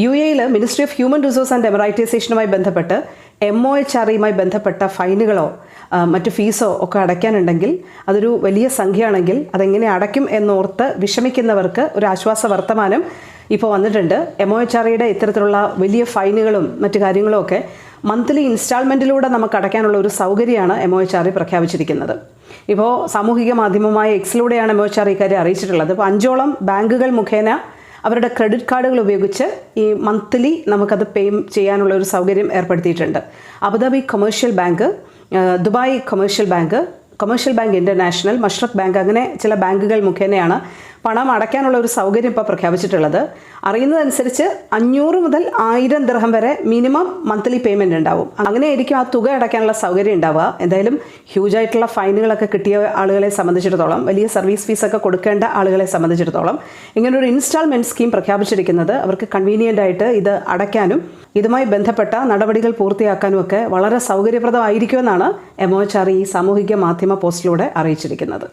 U എയിൽ ministry of human resource and എമറൈറ്റൈസേഷനുമായി ബന്ധപ്പെട്ട് M O H R ഇയുമായി ബന്ധപ്പെട്ട ഫൈനുകളോ മറ്റു ഫീസോ ഒക്കെ അടയ്ക്കാനുണ്ടെങ്കിൽ അതൊരു വലിയ സംഖ്യയാണെങ്കിൽ അതെങ്ങനെ അടയ്ക്കും എന്നോർത്ത് വിഷമിക്കുന്നവർക്ക് ഒരു ആശ്വാസ വർത്തമാനം ഇപ്പോൾ വന്നിട്ടുണ്ട്. എം ഒ എച്ച് ആർ ഇയുടെ ഇത്തരത്തിലുള്ള വലിയ ഫൈനുകളും മറ്റു കാര്യങ്ങളും ഒക്കെ മന്ത്ലി ഇൻസ്റ്റാൾമെന്റിലൂടെ നമുക്ക് അടയ്ക്കാനുള്ള ഒരു സൗകര്യമാണ് M O H R E പ്രഖ്യാപിച്ചിരിക്കുന്നത്. ഇപ്പോൾ സാമൂഹിക മാധ്യമമായ എക്സിലൂടെയാണ് എം ഒ എച്ച് ആർ ഇക്കാര്യം അറിയിച്ചിട്ടുള്ളത്. അപ്പോൾ അഞ്ചോളം ബാങ്കുകൾ മുഖേന അവരുടെ ക്രെഡിറ്റ് കാർഡുകൾ ഉപയോഗിച്ച് ഈ മന്ത്ലി നമുക്കത് പേ ചെയ്യാനുള്ള ഒരു സൗകര്യം ഏർപ്പെടുത്തിയിട്ടുണ്ട്. Abu Dhabi commercial bank Dubai commercial bank commercial bank international Mashreq bank അങ്ങനെ ചില ബാങ്കുകൾ മുഖേനയാണ് പണം അടയ്ക്കാനുള്ള ഒരു സൗകര്യം ഇപ്പോൾ പ്രഖ്യാപിച്ചിട്ടുള്ളത്. അറിയുന്നതനുസരിച്ച് അഞ്ഞൂറ് മുതൽ ആയിരം ദർഹം വരെ മിനിമം മന്ത്ലി പേയ്മെന്റ് ഉണ്ടാവും. അങ്ങനെയായിരിക്കും ആ തുക അടയ്ക്കാനുള്ള സൗകര്യം ഉണ്ടാവുക. എന്തായാലും ഹ്യൂജ് ആയിട്ടുള്ള ഫൈനുകളൊക്കെ കിട്ടിയ ആളുകളെ സംബന്ധിച്ചിടത്തോളം വലിയ സർവീസ് ഫീസൊക്കെ കൊടുക്കേണ്ട ആളുകളെ സംബന്ധിച്ചിടത്തോളം ഇങ്ങനൊരു ഇൻസ്റ്റാൾമെന്റ് സ്കീം പ്രഖ്യാപിച്ചിരിക്കുന്നത് അവർക്ക് കൺവീനിയന്റ് ആയിട്ട് ഇത് അടയ്ക്കാനും ഇതുമായി ബന്ധപ്പെട്ട നടപടികൾ പൂർത്തിയാക്കാനും ഒക്കെ വളരെ സൗകര്യപ്രദമായിരിക്കുമെന്നാണ് എം ഒ ഈ സാമൂഹിക മാധ്യമ പോസ്റ്റിലൂടെ അറിയിച്ചിരിക്കുന്നത്.